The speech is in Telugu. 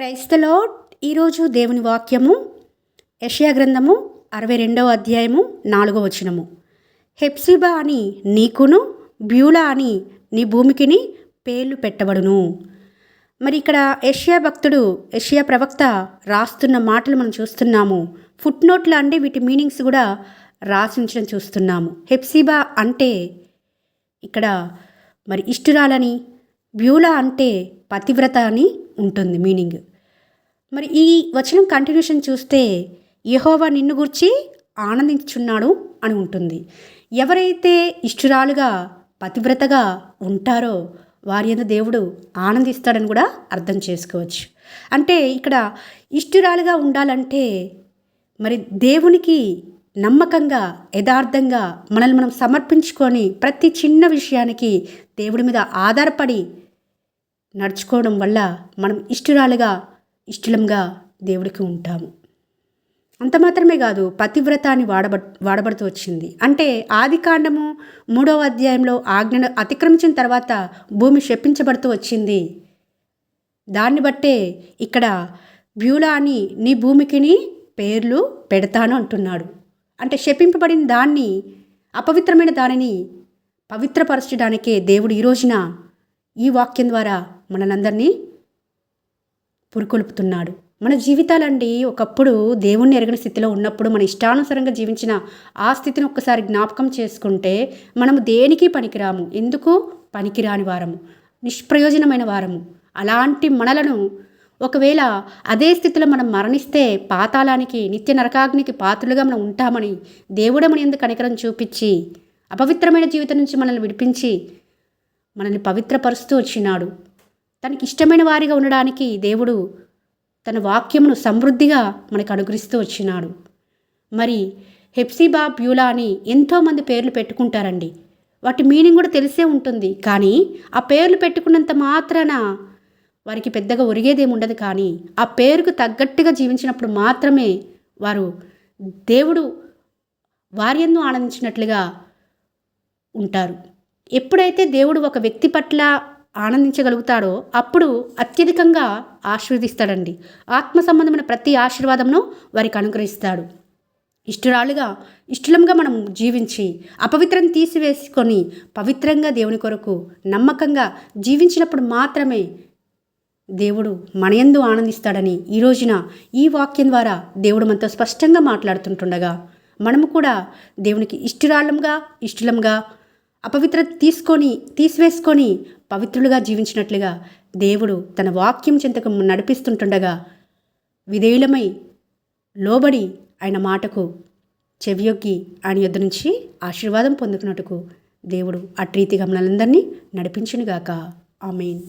క్రైస్తలో ఈరోజు దేవుని వాక్యము యషయా గ్రంథము అరవై రెండవ అధ్యాయము నాలుగవ వచనము. హెప్సిబా అని నీకును బ్యూలా అని నీ భూమికిని పేర్లు పెట్టబడును. మరి ఇక్కడ యషియా భక్తుడు యషియా ప్రవక్త రాస్తున్న మాటలు మనం చూస్తున్నాము. ఫుట్ నోట్లు అంటే వీటి మీనింగ్స్ కూడా రాసించడం చూస్తున్నాము. హెప్సిబా అంటే ఇక్కడ మరి ఇష్టురాలని బ్యూలా అంటే పతివ్రత అని ఉంటుంది మీనింగ్. మరి ఈ వచనం కంటిన్యూషన్ చూస్తే యహోవా నిన్ను గుర్చి ఆనందించుచున్నాడు అని ఉంటుంది. ఎవరైతే ఇష్టురాలుగా పతివ్రతగా ఉంటారో వారి ఎందు దేవుడు ఆనందిస్తాడని కూడా అర్థం చేసుకోవచ్చు. అంటే ఇక్కడ ఇష్టురాలుగా ఉండాలంటే మరి దేవునికి నమ్మకంగా యథార్థంగా మనల్ని మనం సమర్పించుకొని ప్రతి చిన్న విషయానికి దేవుడి మీద ఆధారపడి నడుచుకోవడం వల్ల మనం ఇష్టురాలుగా ఇష్టలంగా దేవుడికి ఉంటాము. అంత మాత్రమే కాదు పతివ్రత అని వాడబ వాడబడుతూ వచ్చింది. అంటే ఆది కాండము మూడవ అధ్యాయంలో ఆజ్ఞను అతిక్రమించిన తర్వాత భూమి శపించబడుతూ వచ్చింది. దాన్ని బట్టే ఇక్కడ బ్యూలా అని నీ భూమికిని పేర్లు పెడతాను అంటున్నాడు. అంటే శపింపబడిన దాన్ని అపవిత్రమైన దానిని పవిత్రపరచడానికే దేవుడు ఈ రోజున ఈ వాక్యం ద్వారా మనందరినీ పురుకొల్పుతున్నాడు. మన జీవితాలండి ఒకప్పుడు దేవుణ్ణి ఎరగని స్థితిలో ఉన్నప్పుడు మన ఇష్టానుసారంగా జీవించిన ఆ స్థితిని ఒక్కసారి జ్ఞాపకం చేసుకుంటే మనము దేనికి పనికిరాము? ఎందుకు? పనికిరాని వారము. నిష్ప్రయోజనమైన వారము. అలాంటి మనలను ఒకవేళ అదే స్థితిలో మనం మరణిస్తే పాతాళానికి నిత్య నరకాగ్నికి పాత్రలుగా మనం ఉంటామని దేవుడమని ఎందుకు కనికరం చూపించి అపవిత్రమైన జీవితం నుంచి మనల్ని విడిపించి మనల్ని పవిత్రపరుస్తూ వచ్చినాడు. తనకి ఇష్టమైన వారిగా ఉండడానికి దేవుడు తన వాక్యమును సమృద్ధిగా మనకు అనుగ్రహిస్తూ వచ్చినాడు. మరి హెప్సిబా బ్యూలా అని ఎంతోమంది పేర్లు పెట్టుకుంటారండి. వాటి మీనింగ్ కూడా తెలిసే ఉంటుంది. కానీ ఆ పేర్లు పెట్టుకున్నంత మాత్రాన వారికి పెద్దగా ఒరిగేదేమి ఉండదు. కానీ ఆ పేరుకు తగ్గట్టుగా జీవించినప్పుడు మాత్రమే వారు దేవుడు వారి ఎందు ఆనందించినట్లుగా ఉంటారు. ఎప్పుడైతే దేవుడు ఒక వ్యక్తి పట్ల ఆనందించగలుగుతాడో అప్పుడు అత్యధికంగా ఆశీర్వదిస్తాడండి. ఆత్మ సంబంధమైన ప్రతి ఆశీర్వాదంను వారికి అనుగ్రహిస్తాడు. ఇష్టరాలుగా ఇష్టలంగా మనం జీవించి అపవిత్రం తీసివేసుకొని పవిత్రంగా దేవుని కొరకు నమ్మకంగా జీవించినప్పుడు మాత్రమే దేవుడు మనయందు ఆనందిస్తాడని ఈ రోజున ఈ వాక్యం ద్వారా దేవుడు మనతో స్పష్టంగా మాట్లాడుతుంటుండగా మనము కూడా దేవునికి ఇష్టరాళ్ళంగా ఇష్టలంగా అపవిత్రత తీసుకొని తీసివేసుకొని పవిత్రులుగా జీవించినట్లుగా దేవుడు తన వాక్యం చింతకు నడిపిస్తుంటుండగా విధేయులమై లోబడి ఆయన మాటకు చెవియొగ్గి ఆయన యొద్ద నుంచి ఆశీర్వాదం పొందుకున్నట్టుకు దేవుడు అట్రీతిగా మనందరినీ నడిపించునుగాక. ఆమెన్.